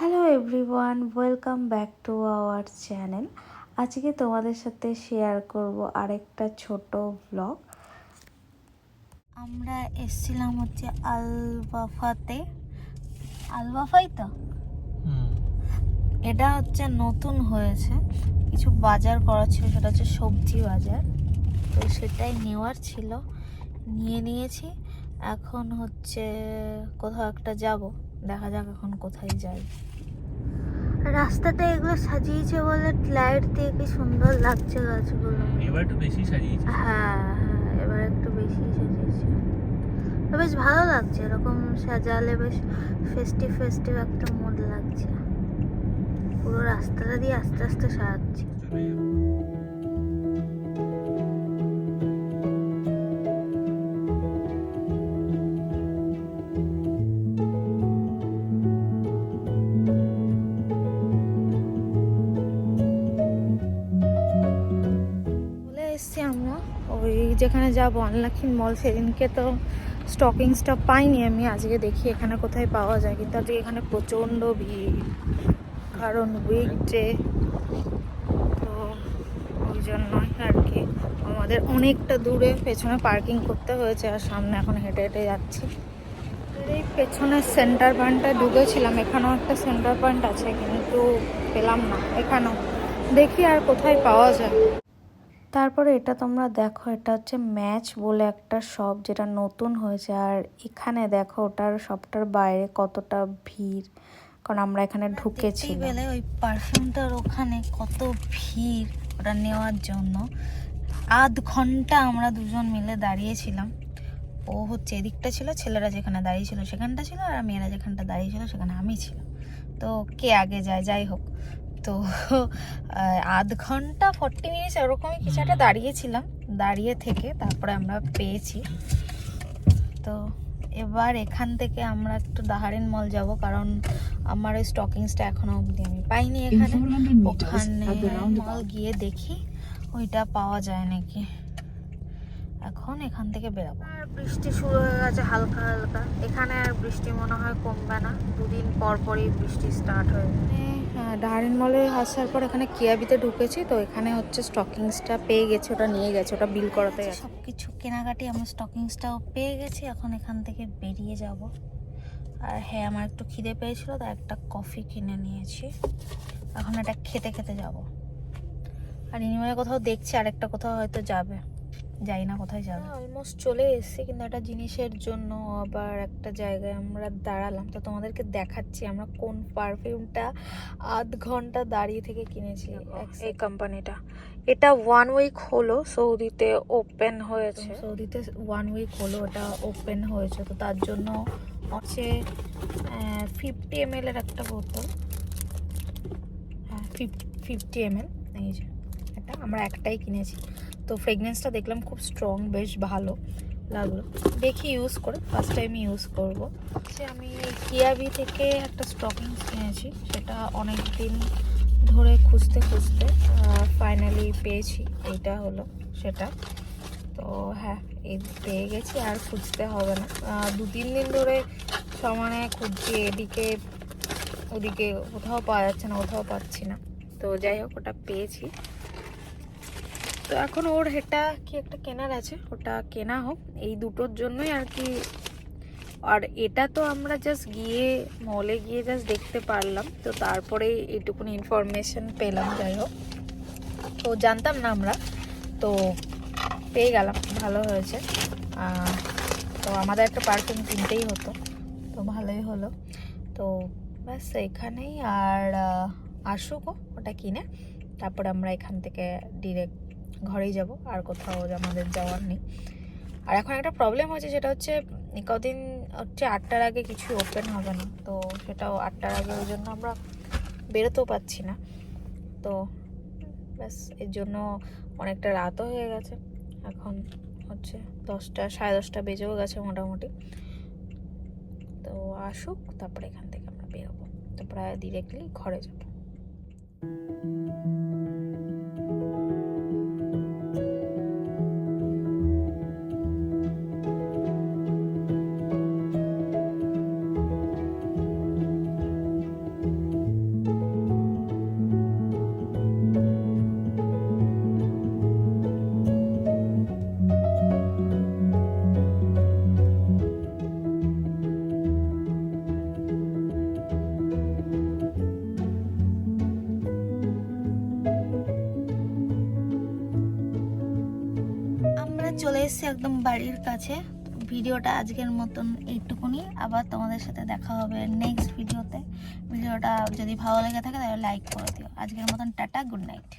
Hello everyone welcome back to our channel আজকে তোমাদের সাথে শেয়ার করব আরেকটা ছোট ব্লগ আমরা এসছিলাম হচ্ছে আলবাফাতে। আলবাফাই তো? এটা হচ্ছে নতুন হয়েছে। কিছু বাজার করা ছিল সেটা হচ্ছে সবজি বাজার। তো সেটাই নেওয়ার ছিল। নিয়ে নিয়েছি। এখন হচ্ছে কোথাও একটা যাব। দেখা যাক এখন কোথায় যাই রাস্তাটা এগুলো সাজিয়েছে বলে লাইট দিয়ে কি সুন্দর লাগছে গাছগুলো। এবার একটু বেশি সাজিয়েছে। হ্যাঁ হ্যাঁ এবার একটু বেশি সাজিয়েছে। তো বেশ ভালো লাগছে এরকম সাজালে বেশ ফেস্টিভ ফেস্টিভ একটা মুড লাগছে। পুরো রাস্তাটা দিয়ে আস্তে আস্তে সাজাচ্ছে। যেখানে যাব আনলাক্ষিন মল সেদিনকে তো স্টকিংসটা পাইনি আমি, আজকে দেখি এখানে কোথায় পাওয়া যায়। কিন্তু আজকে এখানে প্রচণ্ড ভিড়, কারণ উইকডে তো ওই জন্যই আর কি। আমাদের অনেকটা দূরে পেছনে পার্কিং করতে হয়েছে আর সামনে এখন হেঁটে হেঁটে যাচ্ছি। এই পেছনের সেন্টার পয়েন্টটা ঢুকেছিলাম, এখানেও একটা সেন্টার পয়েন্ট আছে, কিন্তু পেলাম না, এখানেও। দেখি আর কোথায় পাওয়া যায়। তারপরে এটা তোমরা দেখো এটা হচ্ছে ম্যাচ বলে একটা শপ যেটা নতুন হয়েছে। আর এখানে দেখো ওটার শপটার বাইরে কতটা ভিড় কারণ আমরা এখানে ঢুকেছি বেলে ওই পারফিউমটার ওখানে কত ভিড় ওটা নেওয়ার জন্য। আধ ঘণ্টা আমরা দুজন মিলে দাঁড়িয়েছিলাম। ও হচ্ছে এদিকটা ছিল ছেলেরা যেখানে দাঁড়িয়ে ছিল সেখানটা ছিল আর মেয়েরা যেখানটা দাঁড়িয়ে ছিল সেখানে আমি ছিলাম। তো কে আগে যায়? যাই হোক। তো আধ ঘণ্টা ফর্টি মিনিটস এরকমই কিছু একটা দাঁড়িয়েছিলাম। দাঁড়িয়ে থেকে তারপরে আমরা পেয়েছি। তো এবার এখান থেকে আমরা একটু দাহারেন মল যাব কারণ আমার ওই স্টকিংসটা এখনও অবধি আমি পাইনি এখানে। ওখানে মল গিয়ে দেখি ওইটা পাওয়া যায় নাকি। এখন এখান থেকে বেরাবো। আর বৃষ্টি শুরু হয়ে গেছে হালকা হালকা। এখানে আর বৃষ্টি মনে হয় কমবে না। দুদিন পর পরই বৃষ্টি স্টার্ট হয়ে ডাহারিন মলে আসার পর এখানে কিয়াবিতে ঢুকেছি তো এখানে হচ্ছে স্টকিংসটা পেয়ে গেছে ওটা নিয়ে গেছে ওটা বিল করাতে গেছে। সব কিছু কেনাকাটি আমার স্টকিংসটাও পেয়ে গেছি এখন এখান থেকে বেরিয়ে যাব। আর হ্যাঁ আমার একটু খিদে পেয়েছিল তাই একটা কফি কিনে নিয়েছি। এখন এটা খেতে খেতে যাব। আর ইনিময়ে কোথাও দেখছি আরেকটা কোথাও হয়তো যাবে। যাই না কোথায় যাবে। অলমোস্ট চলে এসেছি কিন্তু একটা জিনিসের জন্য আবার একটা জায়গায় আমরা দাঁড়ালাম। তো তোমাদেরকে দেখাচ্ছি আমরা কোন পারফিউমটা আধ ঘণ্টা দাঁড়িয়ে থেকে কিনেছি। এই কোম্পানিটা এটা ওয়ান উইক হলো সৌদিতে ওপেন হয়েছে। সৌদিতে ওয়ান উইক হলো ওটা ওপেন হয়েছে। তো তার জন্য হচ্ছে ফিফটি এম এর একটা বোতল হ্যাঁ ফিফটি এম এল এই যে। এটা আমরা একটাই কিনেছি। তো ফ্রেগনেন্সটা দেখলাম খুব স্ট্রং বেশ ভালো লাগল। দেখি ইউজ করে ফার্স্ট টাইম ইউজ করব। হচ্ছে আমি কিয়াবি থেকে একটা স্টকিং কিনেছি, সেটা অনেক দিন ধরে খুঁজতে খুঁজতে ফাইনালি পেয়েছি, এইটা হলো সেটা। তো হ্যাঁ এই পেয়ে গেছি, আর খুঁজতে হবে না। দু তিন দিন ধরে সমানে খুঁজছি, এদিকে, ওদিকে কোথাও পাওয়া যাচ্ছে না, কোথাও পাচ্ছি না। তো যাই হোক, ওটা পেয়েছি। তো এখন ওর এটা কি একটা কেনার আছে ওটা কেনা হোক। এই দুটোর জন্যই আর কি। আর এটা তো আমরা জাস্ট গিয়ে মলে গিয়ে জাস্ট দেখতে পারলাম। তো তারপরে এইটুকুনি ইনফরমেশন পেলাম যাই হোক। তো জানতাম না আমরা। তো পেয়ে গেলাম ভালো হয়েছে। তো আমাদের একটা পারফিউম কিনতেই হতো। তো ভালোই হলো। তো ব্যাস এখানেই। আর আহ, আসুকও ওটা কিনে। তারপরে আমরা এখান থেকে ডিরেক্ট ঘরেই যাব, আর কোথাও আমাদের যাওয়ার নেই। আর এখন একটা প্রবলেম হয়েছে, সেটা হচ্ছে কদিন হচ্ছে আটটার আগে কিছু ওপেন হবে না, তো সেটাও আটটার আগে ওই জন্য আমরা বেরোতেও পাচ্ছি না। তো ব্যাস, এর জন্য অনেকটা রাতও হয়ে গেছে, এখন হচ্ছে দশটা, সাড়ে দশটা বেজেও গেছে মোটামুটি। তো আসুক, তারপরে এখান থেকে আমরা বেরোবো, তো প্রায় ডিরেক্টলি ঘরে যাব। চলে এসেছি একদম বাড়ির কাছে। ভিডিওটা আজকের মতন এইটুকুনি। আবার তোমাদের সাথে দেখা হবে নেক্সট ভিডিওতে ভিডিওটা যদি ভালো লেগে থাকে তাহলে লাইক করে দিও। আজকের মতন টাটা গুড নাইট